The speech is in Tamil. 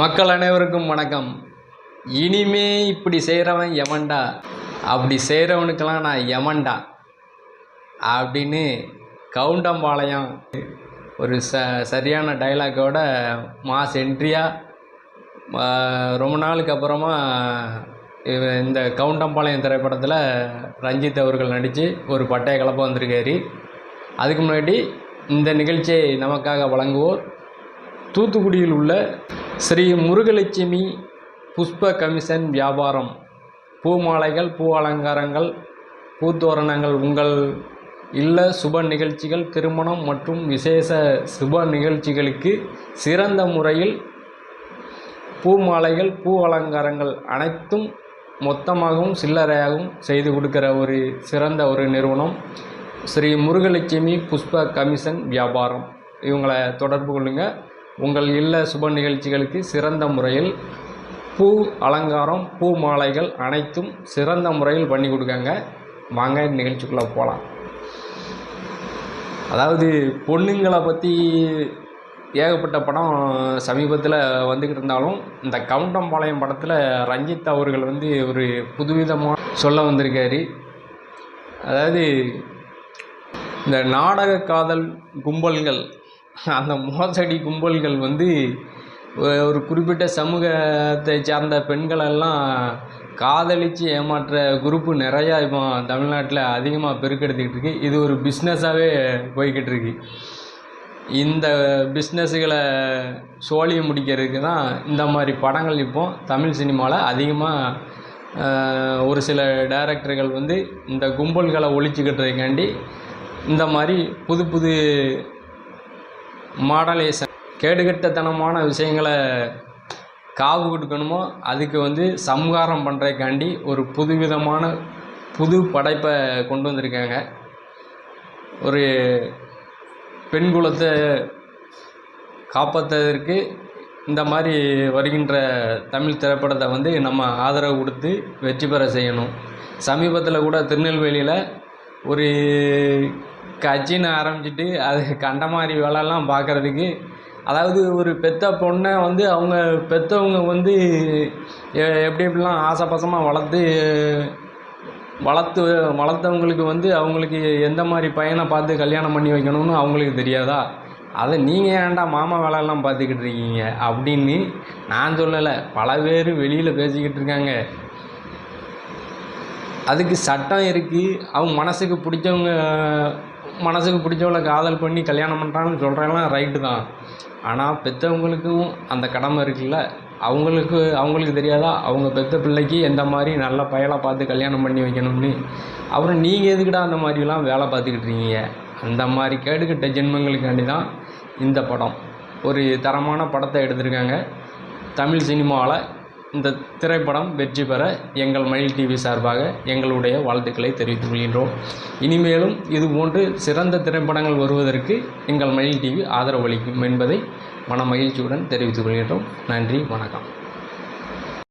மக்கள் அனைவருக்கும் வணக்கம். இனிமே இப்படி செய்கிறவன் எவன்டா அப்படி செய்கிறவனுக்கெல்லாம் நான் எவன்டா அப்படின்னு கவுண்டம்பாளையம் ஒரு ச சரியான டைலாக்கோட மாஸ் என்ட்ரியாக ரொம்ப நாளுக்கு அப்புறமா இந்த கவுண்டம்பாளையம் திரைப்படத்தில் ரஞ்சித் அவர்கள் நடித்து ஒரு பட்டைய கலப்பு வந்திருக்காரு. அதுக்கு முன்னாடி இந்த நிகழ்ச்சியை நமக்காக வழங்குவோர் தூத்துக்குடியில் உள்ள ஸ்ரீ முருகலட்சுமி புஷ்ப கமிஷன் வியாபாரம். பூ மாலைகள் பூ அலங்காரங்கள் பூத்தோரணங்கள் உங்கள் இல்ல சுப நிகழ்ச்சிகள் திருமணம் மற்றும் விசேஷ சுப நிகழ்ச்சிகளுக்கு சிறந்த முறையில் பூ மாலைகள் பூ அலங்காரங்கள் அனைத்தும் மொத்தமாகவும் சில்லறையாகவும் செய்து கொடுக்குற ஒரு சிறந்த ஒரு நிறுவனம் ஸ்ரீ முருகலட்சுமி புஷ்ப கமிஷன் வியாபாரம். இவங்களை தொடர்பு கொள்ளுங்கள் உங்கள் இல்ல சுப நிகழ்ச்சிகளுக்கு சிறந்த முறையில் பூ அலங்காரம் பூ மாலைகள் அனைத்தும் சிறந்த முறையில் பண்ணி கொடுக்காங்க. வாங்க நிகழ்ச்சிக்குள்ளே போகலாம் அதாவது பொண்ணுங்களை பற்றி ஏகப்பட்ட படம் சமீபத்தில் வந்துக்கிட்டு இருந்தாலும் இந்த கவுண்டம்பாளையம் படத்தில் ரஞ்சித் அவர்கள் வந்து ஒரு புதுவிதமாக சொல்ல வந்திருக்காரு. அதாவது இந்த நாடக காதல் கும்பல்கள் அந்த மோசடி கும்பல்கள் வந்து ஒரு குறிப்பிட்ட சமூகத்தை சார்ந்த பெண்களெல்லாம் காதலித்து ஏமாற்ற குரூப்பு நிறையா இப்போ தமிழ்நாட்டில் அதிகமாக பெருக்கெடுத்துக்கிட்டு இருக்கு இது ஒரு பிஸ்னஸாகவே போய்கிட்டு இருக்கு இந்த பிஸ்னஸுகளை சோழிய முடிக்கிறதுக்கு தான் இந்த மாதிரி படங்கள் இப்போ தமிழ் சினிமாவில் அதிகமாக ஒரு சில டேரக்டர்கள் வந்து இந்த கும்பல்களை ஒழிச்சுக்கிட்டுறதுக்காண்டி இந்த மாதிரி புது புது மாடலேஷன். கேடுகட்டத்தனமான விஷயங்களை காவு கொடுக்கணுமோ அதுக்கு வந்து சம்ஹாரம் பண்ணுறதுக்காண்டி ஒரு புதுவிதமான புது படைப்பை கொண்டு வந்திருக்காங்க. ஒரு பெண் குலத்தை காப்பாற்றுவதற்கு இந்த மாதிரி வருகின்ற தமிழ் திரைப்படத்தை வந்து நம்ம ஆதரவு கொடுத்து வெற்றி பெற செய்யணும். சமீபத்தில் கூட திருநெல்வேலியில் ஒரு கட்சின்னு ஆரம்பிச்சிட்டு அது கண்ட மாதிரி வேலைலாம் பார்க்குறதுக்கு. அதாவது ஒரு பெத்த பொண்ணை வந்து அவங்க பெற்றவங்க வந்து எப்படி எப்படிலாம் ஆசைப்பாசமாக வளர்த்து வளர்த்து வளர்த்தவங்களுக்கு வந்து அவங்களுக்கு எந்த மாதிரி பையனை பார்த்து கல்யாணம் பண்ணி வைக்கணும்னு அவங்களுக்கு தெரியாதா? அதை நீங்கள் ஏன்டா மாமா வேலையெல்லாம் பார்த்துக்கிட்டு இருக்கீங்க? அப்படின்னு நான் சொல்லலை. பல பேர் வெளியில் பேசிக்கிட்டு இருக்காங்க. அதுக்கு சட்டம் இருக்குது அவங்க மனசுக்கு பிடிச்சவங்க மனசுக்கு பிடிச்சவங்கள காதல் பண்ணி கல்யாணம் பண்ணுறாங்கன்னு சொல்கிறதெல்லாம் ரைட்டு தான். ஆனால் பெற்றவங்களுக்கும் அந்த கடமை இருக்குல்ல. அவங்களுக்கு அவங்களுக்கு தெரியாதா? அவங்க பெத்த பிள்ளைக்கு எந்த மாதிரி நல்ல பயலாக பார்த்து கல்யாணம் பண்ணி வைக்கணும்னு. அப்புறம் நீங்கள் எதுக்குடா அந்த மாதிரிலாம் வேலை பார்த்துக்கிட்டு இருக்கீங்க? அந்த மாதிரி கேடுகட்ட ஜென்மங்களுக்காண்டி தான் இந்த படம். ஒரு தரமான படத்தை எடுத்திருக்காங்க. தமிழ் சினிமாவில் இந்த திரைப்படம் வெற்றி பெற எங்கள் மயில் டிவி சார்பாக எங்களுடைய வாழ்த்துக்களை தெரிவித்துக் கொள்கின்றோம். இனிமேலும் இது போன்று சிறந்த திரைப்படங்கள் வருவதற்கு எங்கள் மயில் டிவி ஆதரவு அளிக்கும் என்பதை மன மகிழ்ச்சியுடன் தெரிவித்துக் கொள்கின்றோம். நன்றி வணக்கம்.